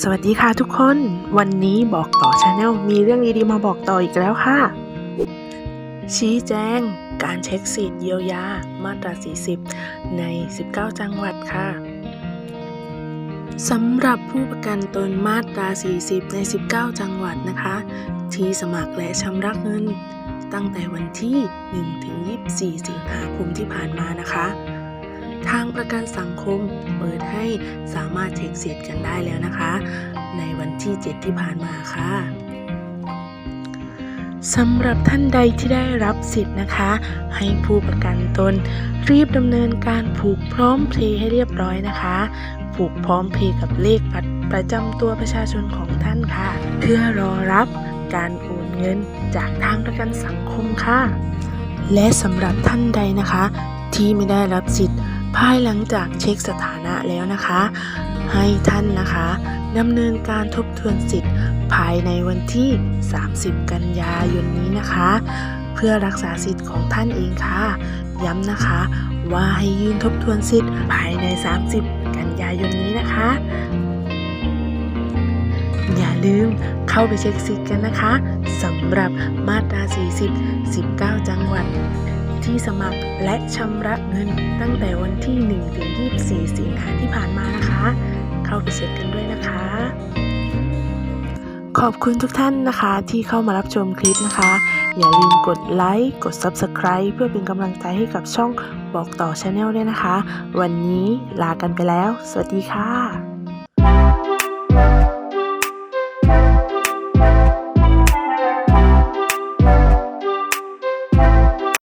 สวัสดีค่ะทุกคน วันนี้บอกต่อชาแนลมีเรื่องดีๆมาบอกต่ออีกแล้วค่ะ ชี้แจง การเช็คสิทธิ์เยียวยามาตรา 40 ใน 19 จังหวัดค่ะสำหรับผู้ประกันตนมาตรา 40 ใน 19 จังหวัดนะคะ ที่สมัครและชำระเงิน ตั้งแต่วันที่1ถึง24 สิงหาคมที่ผ่านมานะคะ ทางประกันสังคมเปิดให้สามารถเช็คสิทธิ์กันได้แล้วนะคะ ในวันที่ 7 ที่ผ่านมาค่ะสำหรับท่านใดที่ได้รับสิทธิ์นะคะ ให้ผู้ประกันตน รีบดำเนินการผูกพร้อมเพลย์ให้เรียบร้อยนะคะ ผูกพร้อมเพลย์กับเลขบัตรประจำตัวประชาชนของท่านค่ะ เพื่อรอรับการโอนเงินจากทางประกันสังคมค่ะ และสำหรับท่านใดนะคะ ที่ไม่ได้รับสิทธิ์ ภายหลังจากเช็คสถานะแล้วนะคะ ให้ท่านนะคะดำเนินการทบทวนสิทธิ์ ภายในวันที่ 30 กันยายนนี้นะคะ เพื่อรักษาสิทธิ์ของท่านเองค่ะ ย้ำนะคะว่าให้ยื่นทบทวนสิทธิ์ภายใน 30 กันยายนนี้นะคะ อย่าลืมเข้าไปเช็คสิทธิ์กันนะคะสำหรับมาตรา 40 19 จังหวัด ที่สมัครและชำระเงินตั้งแต่วันที่ 1 ถึง 24 สิงหาที่ผ่านมานะคะ เข้าไปเช็คกันด้วยนะคะ ขอบคุณทุกท่านนะคะที่เข้ามารับชมคลิปนะคะ อย่าลืมกดไลค์กด Subscribe เพื่อเป็นกำลังใจให้กับช่องบอกต่อชาแนลด้วยนะคะ วันนี้ลากันไปแล้ว สวัสดีค่ะ